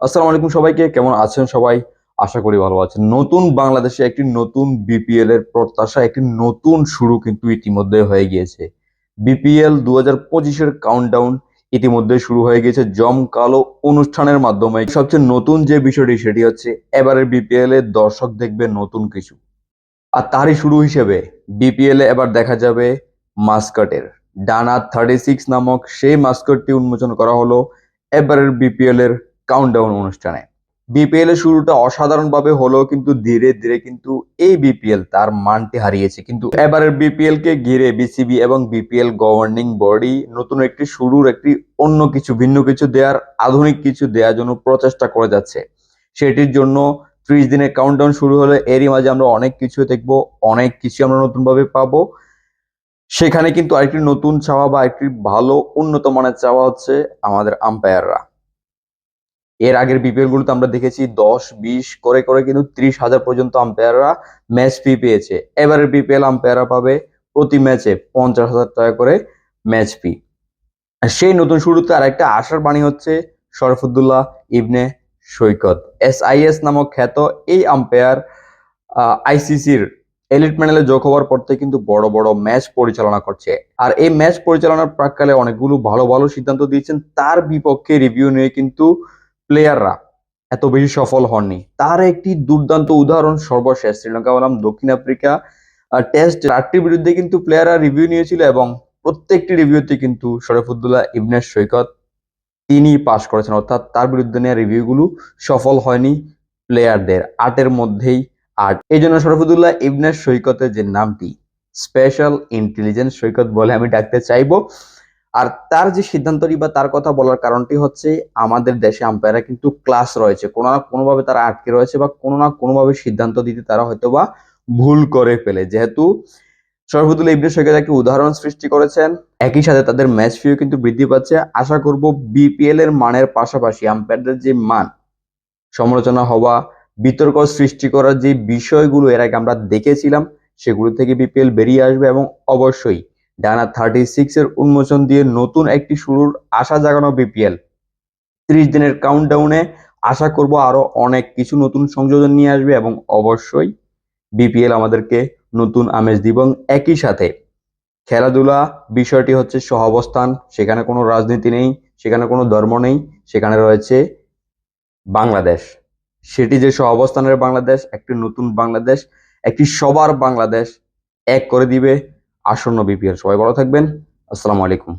আসসালামু আলাইকুম সবাইকে, কেমন আছেন সবাই? আশা করি ভালো আছেন। নতুন বাংলাদেশে একটি নতুন বিপিএল এর প্রত্যাশা, একটি নতুন শুরু কিন্তু ইতিমধ্যে হয়ে গিয়েছে। বিপিএল দু হাজার পঁচিশের কাউন্টডাউন ইতিমধ্যে শুরু হয়ে গেছে জমকালো অনুষ্ঠানের মাধ্যমে। সবচেয়ে নতুন যে বিষয়টি, সেটি হচ্ছে এবারের বিপিএল এ দর্শক দেখবে নতুন কিছু। আর তারই শুরু হিসেবে বিপিএল এ এবার দেখা যাবে মাস্কটের। ডানা থার্টি সিক্স নামক সেই মাস্কটটি উন্মোচন করা হলো এবারের বিপিএল এর কাউন্টডাউন অনুষ্ঠানে। বিপিএল এর শুরুটা অসাধারণভাবে হলেও কিন্তু ধীরে ধীরে কিন্তু এই বিপিএল তার মানটি হারিয়েছে। কিন্তু এবারের বিপিএল কে ঘিরে বিসিবি এবং বিপিএল গভর্নিং বডি নতুন একটি শুরুর একটি অন্য কিছু, ভিন্ন কিছু দেওয়ার আধুনিক কিছু দেওয়ার জন্য প্রচেষ্টা করে যাচ্ছে। সেটির জন্য ত্রিশ দিনের কাউন্টডাউন শুরু হলে এরই মাঝে আমরা অনেক কিছু দেখব, অনেক কিছু আমরা নতুনভাবে পাবো। সেখানে কিন্তু আরেকটি নতুন চাওয়া বা একটি ভালো, উন্নত মানের চাওয়া হচ্ছে আমাদের আম্পায়াররা এর আগের বিপিএল গুলোতে আমরা দেখেছি দশ, বিশ, করে করে কিন্তু ত্রিশ হাজার পর্যন্ত আম্পায়াররা ম্যাচ ফি পেয়েছে। এবারের বিপিএল আম্পায়াররা পাবে প্রতি ম্যাচে পঞ্চাশ হাজার টাকা করে ম্যাচ ফি সেই নতুন শুরুতে আর একটা আশার বাণী হচ্ছে Sharafuddullah Ibne Saikat. S I S নামক খ্যাত এই আম্পায়ার আইসিসির এলিট প্যানেলে যোগ হওয়ার পর থেকে কিন্তু বড় বড় ম্যাচ পরিচালনা করছে। আর এই ম্যাচ পরিচালনার প্রাককালে অনেকগুলো ভালো ভালো সিদ্ধান্ত দিয়েছেন। তার বিপক্ষে রিভিউ নিয়ে কিন্তু প্লেয়াররা এত বেশি সফল হননি। তার একটি দুর্দান্ত উদাহরণ সর্বশেষ, শ্রীলঙ্কা বনাম দক্ষিণ আফ্রিকা টেস্ট চারটির বিরুদ্ধে কিন্তু প্লেয়াররা রিভিউ নিয়েছিল এবং প্রত্যেকটি রিভিউতে কিন্তু শরফুদ্দুল্লাহ ইবনের সৈকত তিনি পাশ করেছেন। অর্থাৎ তার বিরুদ্ধে নেওয়া রিভিউগুলো সফল হয়নি প্লেয়ারদের। আটের মধ্যেই আট। এই জন্য শরফুদ্দুল্লাহ ইবনের সৈকতের যে নামটি স্পেশাল ইন্টেলিজেন্স সৈকত বলে আমি ডাকতে চাইব। আর তার যে সিদ্ধান্তটি বা তার কথা বলার কারণটি হচ্ছে আমাদের দেশে আম্পায়াররা কিন্তু ক্লাস রয়েছে। কোনো না কোনোভাবে তারা আটকে রয়েছে বা কোনো না কোনোভাবে সিদ্ধান্ত দিতে তারা হয়তো বা ভুল করে ফেলে। যেহেতু শরফুদ্দুল্লাহ ইবনে সৈকত একটি উদাহরণ সৃষ্টি করেছেন, একই সাথে তাদের ম্যাচ ফিও কিন্তু বৃদ্ধি পাচ্ছে। আশা করব বিপিএল এর মানের পাশাপাশি আম্পায়ারদের যে মান, সমালোচনা হওয়া, বিতর্ক সৃষ্টি করার যে বিষয়গুলো এর আগে আমরা দেখেছিলাম, সেগুলো থেকে বিপিএল বেরিয়ে আসবে এবং অবশ্যই ডানা থার্টি সিক্স এর উন্মোচন দিয়ে নতুন একটি শুরুর আশা জাগানো বিপিএল ত্রিশ দিনের কাউন্টডাউনে আশা করব আরও অনেক কিছু নতুন সংযোজন নিয়ে আসবে এবং অবশ্যই বিপিএল আমাদেরকে নতুন আমেজ দিব এবং একই সাথে খেলাধুলা বিষয়টি হচ্ছে সহাবস্থান, সেখানে কোনো রাজনীতি নেই, সেখানে কোনো ধর্ম নেই, সেখানে রয়েছে বাংলাদেশ। সেটি যে সহাবস্থানের বাংলাদেশ, একটি নতুন বাংলাদেশ, একটি সবার বাংলাদেশ এক করে দিবে আসন্ন বিপিএল সবাই ভালো থাকবেন। আসসালামু আলাইকুম।